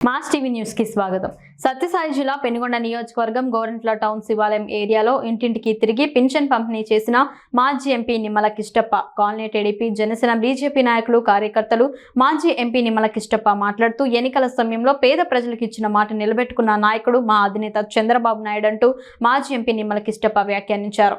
Mass TV న్యూస్కి స్వాగతం. సత్యసాయి జిల్లా పెనుగొండ నియోజకవర్గం గోరంట్ల టౌన్ శివాలయం ఏరియాలో ఇంటింటికి తిరిగి పింఛన్ పంపిణీ చేసిన మాజీ MP Nimmala Kishtappa colony TDP Janasena BJP నాయకులు కార్యకర్తలు మాజీ ఎంపీ నిమ్మల కిష్టప్ప మాట్లాడుతూ ఎన్నికల సమయంలో పేద ప్రజలకు ఇచ్చిన మాట నిలబెట్టుకున్న నాయకుడు మా అధినేత చంద్రబాబు నాయుడు అంటూ మాజీ ఎంపీ నిమ్మల కిష్టప్ప వ్యాఖ్యానించారు.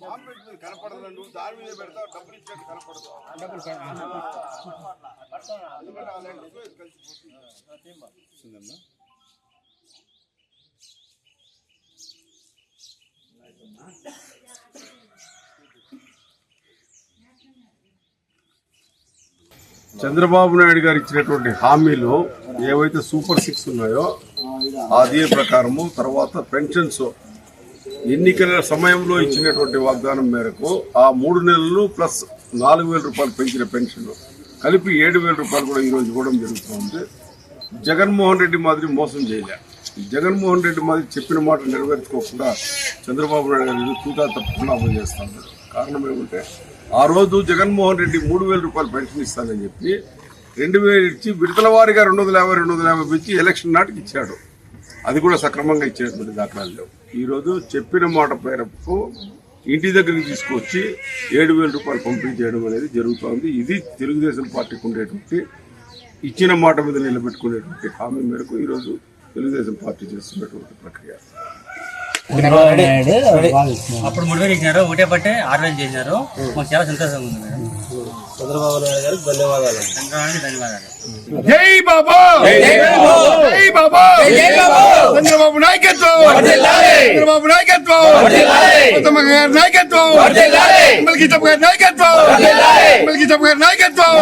పాంప్లెట్ కనపడదు నువ్వు దాని మీద పెడతావు డబ్బులు ఇచ్చినట్టు కనపడదు ఎందుకంటే కలిసిపోతుంది చంద్రబాబు నాయుడు గారు ఇచ్చినటువంటి హామీలు ఏవైతే సూపర్ సిక్స్ ఉన్నాయో అదే ప్రకారము తర్వాత పెన్షన్స్. ఎన్నికల సమయంలో ఇచ్చినటువంటి వాగ్దానం మేరకు ఆ మూడు నెలలు ప్లస్ నాలుగు వేల రూపాయలు పెంచిన పెన్షన్ కలిపి ఏడు వేల రూపాయలు కూడా ఈరోజు ఇవ్వడం జరుగుతుంది. జగన్మోహన్ రెడ్డి మాదిరి మోసం చేయలే. జగన్మోహన్ రెడ్డి మాదిరి చెప్పిన మాట నెరవేర్చుకోకుండా చంద్రబాబు నాయుడు గారు తూతా తప్పకుండా అమలు చేస్తున్నారు కారణం ఏమంటే ఆ రోజు జగన్మోహన్ రెడ్డి మూడు వేల రూపాయలు పెన్షన్ ఇస్తానని చెప్పి రెండు వేలు ఇచ్చి విడతల వారిగా రెండు వందల యాభై రెండు వందల యాభై పెంచి ఎలక్షన్ నాటికి ఇచ్చాడు. అది కూడా సక్రమంగా ఇచ్చేటువంటి దాఖలాలు లేవు. ఈరోజు చెప్పిన మాట పేరకు ఇంటి దగ్గరికి తీసుకొచ్చి ఏడు వేల రూపాయలు పంపిణీ చేయడం అనేది జరుగుతోంది ఇది తెలుగుదేశం పార్టీకి ఉండేటువంటి ఇచ్చిన మాట మీద నిలబెట్టుకునేటువంటి హామీ మేరకు ఈరోజు తెలుగుదేశం పార్టీ చేస్తున్నటువంటి ప్రక్రియ. అప్పుడు మూడు వేలు ఇచ్చినారు ఒకటే పట్టే ఆరు వేలు చేసినారు. మాకు చాలా సంతోషంగా ఉంది మేడం. చంద్రబాబు నాయుడు గారికి ధన్యవాదాలు. చంద్రబాబు ధన్యవాదాలు. జై బాబా! జై బాబా! చంద్రబాబు నాయకత్వం! చంద్రబాబు నాయకత్వం! ఉత్తమ గారి నాయకత్వం! నాయకత్వం!